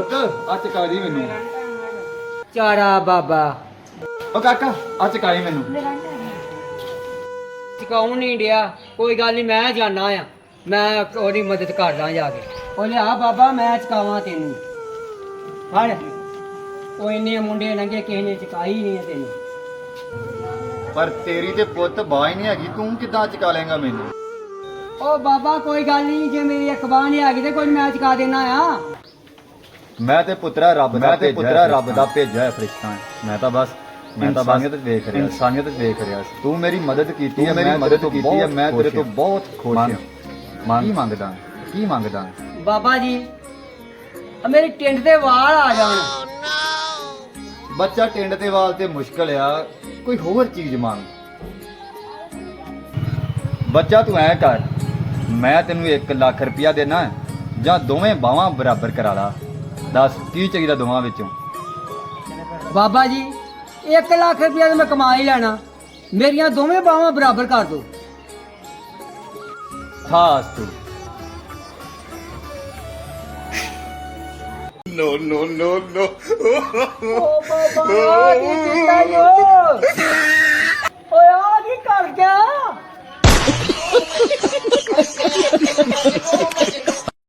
ਪੁੱਤ ਆ ਚਕਾ ਦੀ ਮੈਨੂੰ? ਚਾਰਾ ਬਾਬਾ। ਓ ਕਾਕਾ ਆ ਚਕਾਈ ਮੈਨੂੰ? ਚਕਾਉਣ ਨਹੀਂ ਡਿਆ ਕੋਈ ਗੱਲ ਨਹੀਂ ਮੈਂ ਜਾਣਾ ਆ। ਮੈਂ ਉਹਦੀ ਮਦਦ ਕਰਦਾ ਜਾ ਕੇ। ਉਹ ਲਿਆ ਬਾਬਾ ਮੈਂ ਚਕਾਵਾਂ ਤੈਨੂੰ। ਫੜ। ਉਹ ਇੰਨੇ ਮੁੰਡੇ ਲੰਗੇ ਕਿਸੇ ਨੇ ਚਕਾਈ ਨਹੀਂ ਹੈ ਤੈਨੂੰ। ਪਰ ਤੇਰੀ ਤੇ ਪੁੱਤ ਬਾਈ ਨਹੀਂ ਹੈਗੀ ਤੂੰ ਕਿੱਦਾਂ ਚਕਾ ਲੇਗਾ ਮੈਨੂੰ? ਉਹ ਬਾਬਾ ਕੋਈ ਗੱਲ ਨਹੀਂ ਜੇ ਮੇਰੀ ਅਖਬਾਰ ਨਹੀਂ ਹੈਗੀ ਤੇ ਕੋਈ ਮੈਂ ਚਕਾ ਦੇਣਾ ਆ। ਮੈਂ ਤੇ ਪੁੱਤਰਾ ਰੱਬ ਦਾ ਤੇ ਪੁੱਤਰਾ ਰੱਬ ਦਾ ਭੇਜਿਆ ਹੈ ਫਰਿਸ਼ਤਾ। ਮੈਂ ਤਾਂ ਬਸ ਮੈਂ ਤਾਂ ਬਸ ਵੇਖ ਰਿਹਾ ਇਨਸਾਨੀਅਤ ਵੇਖ ਰਿਹਾ ਸੀ। ਤੂੰ ਮੇਰੀ ਮਦਦ ਕੀਤੀ ਹੈ ਮੇਰੀ ਮਦਦ ਕੀਤੀ ਹੈ ਮੈਂ ਤੇਰੇ ਤੋਂ ਬਹੁਤ ਖੁਸ਼ ਹਾਂ। ਕੀ ਮੰਗਦਾ? ਕੀ ਮੰਗਦਾ? ਬਾਬਾ ਜੀ ਆ ਮੇਰੀ ਟਿੰਡ ਤੇ ਵਾਲ ਆ ਜਾਣ। ਬੱਚਾ ਟਿੰਡ ਦੇ ਵਾਲ ਤੇ ਮੁਸ਼ਕਲ ਆ ਕੋਈ ਹੋਰ ਚੀਜ਼ ਮੰਗ। ਬੱਚਾ ਤੂੰ ਐ ਕਰ ਮੈਂ ਤੈਨੂੰ 1 ਲੱਖ ਰੁਪਇਆ ਦੇਣਾ ਜਾਂ ਦੋਵੇਂ ਬਾਹਾਂ ਬਰਾਬਰ ਕਰਾ ਲਾ। ਦੱਸ ਕੀ ਚਾਹੀਦਾ ਦੋਵਾਂ ਵਿੱਚੋਂ। ਬਾਬਾ ਜੀ 1 ਲੱਖ ਰੁਪਇਆ ਤਾਂ ਮੈਂ ਕਮਾ ਹੀ ਲੈਣਾ। ਮੇਰੀਆਂ ਦੋਵੇਂ ਬਾਹਾਂ ਬਰਾਬਰ ਕਰ ਦਿਓ ਖਾਸ ਤੂੰ। ਓ ਬਾਬਾ ਕੀ ਕੀਤਾ